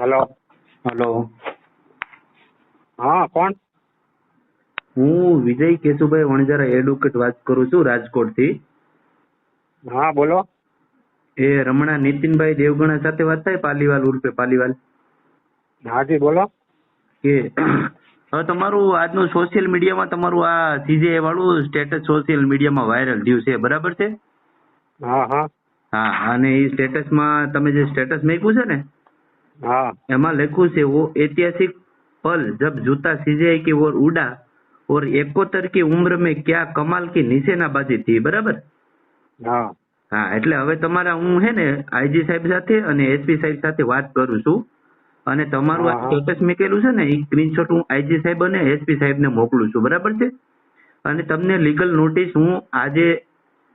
Hello. Hello. હા કોણ? હું વિજય કેશુભાઈ વણજારા એડવોકેટ વાત કરું છું રાજકોટથી. હા બોલો. એ રમણા નીતિનભાઈ દેવગણા સાથે વાત થાય પાલીવાલ ઉર્ફે પાલીવાલ? હાજી બોલો. કે હવે તમારું આજનું સોશિયલ મીડિયામાં તમારું આ સીજે વાળું સ્ટેટસ સોશિયલ મીડિયામાં વાયરલ થયું છે બરાબર છે? હા હા. હા અને એ સ્ટેટસમાં તમે જે સ્ટેટસ મૂક્યું છે ને હા એમાં લખ્યું છે वो ऐतिहासिक पल जब जूता सीजे की ओर उड़ा और इकहत्तर की उम्र में क्या कमाल की निशानाबाजी थी બરાબર હા હા એટલે હવે તમારા હું હે ને આઈજી સાહેબ સાથે અને એસપી સાહેબ સાથે વાત કરું છું અને તમારું આ હા, હા. સ્ટેટસ મૂકેલું છે ને એ સ્ક્રીનશોટ હું આઈજી સાહેબ અને એસપી સાહેબને મોકલું છું બરાબર છે અને તમને લીગલ નોટિસ હું આજે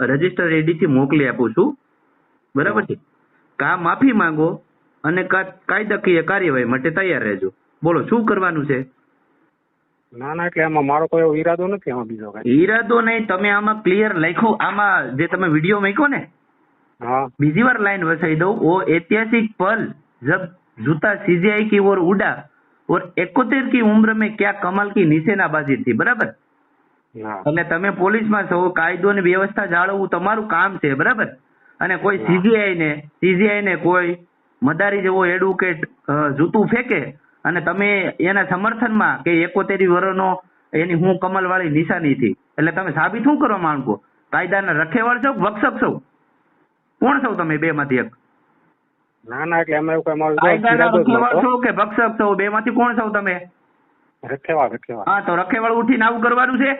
રજીસ્ટર એડીથી મોકલી આપું છું બરાબર છે કા માફી માંગો અને કાયદાકીય કાર્યવાહી માટે તૈયાર રહેજો. બોલો શું કરવાનું છે? ના ના એટલે આમાં મારો કોઈ ઈરાદો નથી આમાં બીજો કઈ. ઈરાદો નહીં તમે આમાં ક્લિયર લખ્યું. આમાં જે તમે વીડિયો મૂક્યો ને હા. બીજી વાર લાઈન વસાઈ દઉં. ઓ ઐતિહાસિક પલ જબ જૂતા સીજીઆઈ કી ઓર ઉડા ઓર એકોતેર કી की મેં ક્યાં क्या કી નીચેના નિશેનાબાજી થી બરાબર? અને તમે પોલીસમાં છો કાયદો અને વ્યવસ્થા જાળવવું તમારું કામ છે બરાબર? અને કોઈ સીજીઆઈ ને સીજીઆઈ ને કોઈ મદારી જેવો એડવોકેટ જૂતું ફેંકે અને તમે એના સમર્થનમાં કે એકોતેરી વર્ષનો એની હું કમલ વાળી નિશાની થી. એટલે તમે સાબિત શું કરવા માંગો? કાયદાના રખેવાળ છો વક્ષક છો? કોણ છો તમે બે માંથી એક? ના ના એટલે એમાં એવું કઈ મારો કાયદાના રખેવાળ છો કે ભક્ષક છો? બે માંથી કોણ છો તમે? રખેવા રખેવા હા તો રખેવાળ ઉઠીને આવું કરવાનું છે?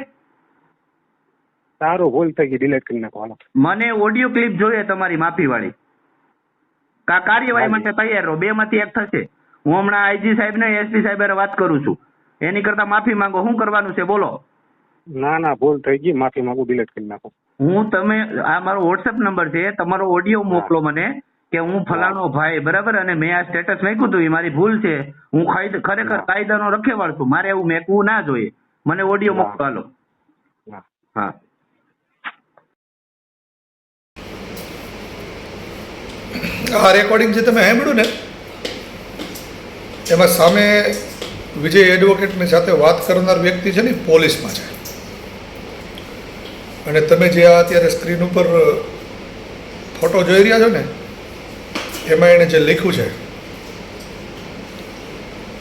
સારું ભૂલ થઈ ગઈ ડિલીટ કરી નાખો મને ઓડિયો ક્લિપ જોઈએ તમારી માફી વાળી. કા કાર્યવાહી માટે તૈયાર રહો? બે માંથી એક થશે. હું હમણાં આઈજી સાહેબ ને એસપી સાહેબ વાત કરું છું. એની કરતા માફી માંગો. શું કરવાનું છે? બોલો. ના ના ભૂલ થઈ ગઈ. માફી માંગુ ડિલીટ કરી નાખો. હું તમે આ મારો વોટ્સએપ નંબર છે. તમારો ઓડિયો મોકલો મને કે હું ફલાણો ભાઈ બરાબર? અને મેં આ સ્ટેટસ મૂક્યું હતું એ મારી ભૂલ છે. હું ખરેખર. કાયદાનો રખેવાળ છું. મારે એવું મેકવું ના જોઈએ. મને ઓડિયો. મોકલો હા. હા આ રેકોર્ડિંગ જે તમે સાંભળ્યું ને, એમાં સામે વિજય એડવોકેટની સાથે વાત કરનાર વ્યક્તિ છે ને પોલીસમાં છે. અને તમે જે આ અત્યારે સ્ક્રીન ઉપર ફોટો જોઈ રહ્યા છો ને, એમાં એણે જે લખ્યું છે,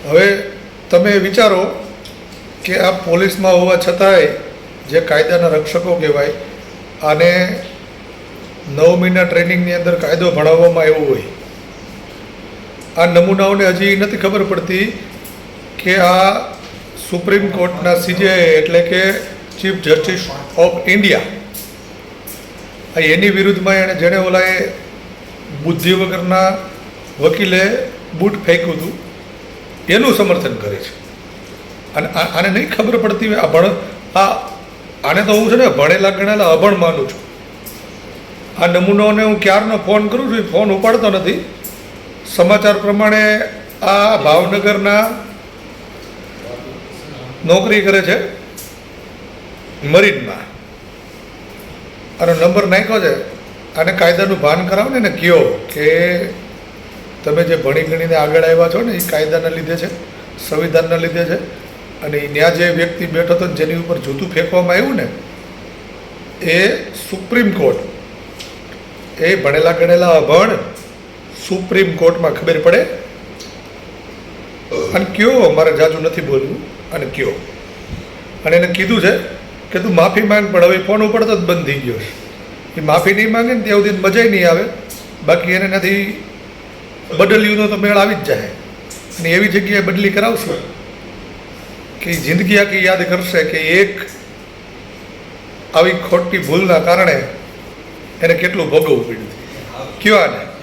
હવે તમે વિચારો કે આ પોલીસમાં હોવા છતાંય જે કાયદાના રક્ષકો કહેવાય, આને નવ મહિના ટ્રેનિંગની અંદર કાયદો ભણાવવામાં આવ્યો હોય. આ નમૂનાઓને હજી નથી ખબર પડતી કે આ સુપ્રીમ કોર્ટના સીજે એટલે કે ચીફ જસ્ટિસ ઓફ ઇન્ડિયા. એની વિરુદ્ધમાં એણે જેણે ઓલાએ બુદ્ધિ વગરના વકીલે બૂટ ફેંક્યું હતું, એનું સમર્થન કરે છે. અને આને નહીં ખબર પડતી આ ભણ આ આને તો હું છે ને ભણેલા ગણેલા અભણ માનું છું. આ નમૂનાઓને હું ક્યારનો ફોન કરું છું ફોન ઉપાડતો નથી. સમાચાર પ્રમાણે આ ભાવનગરના નોકરી કરે છે, મરીનમાં. આનો નંબર નાખ્યો છે. આને કાયદાનું ભાન કરાવો ને એને કહો કે તમે જે ભણી ગણીને આગળ આવ્યા છો ને, એ કાયદાના લીધે છે, સંવિધાનના લીધે છે. અને ત્યાં જે વ્યક્તિ બેઠો હતો જેની ઉપર જૂતું ફેંકવામાં આવ્યું ને, એ સુપ્રીમ કોર્ટ એ ભણેલા ગણેલા અભણ સુપ્રીમ કોર્ટમાં ખબર પડે? અને કયો? મારે જાજુ નથી બોલવું. અને કયો? અને એને કીધું છે કે તું માફી માંગ, પણ હવે ફોન ઉપડતો જ બંધ થઈ ગયો છે. એ માફી નહીં માંગે ને ત્યાં સુધી મજા નહીં આવે. બાકી એને નથી બદલ્યુંનો તો મેળ આવી જ જાય. અને એવી જગ્યાએ બદલી કરાવશે કે જિંદગી આખી યાદ કરશે કે એક આવી ખોટી ભૂલના કારણે એને કેટલું ભોગવવું પડ્યું? કયો આને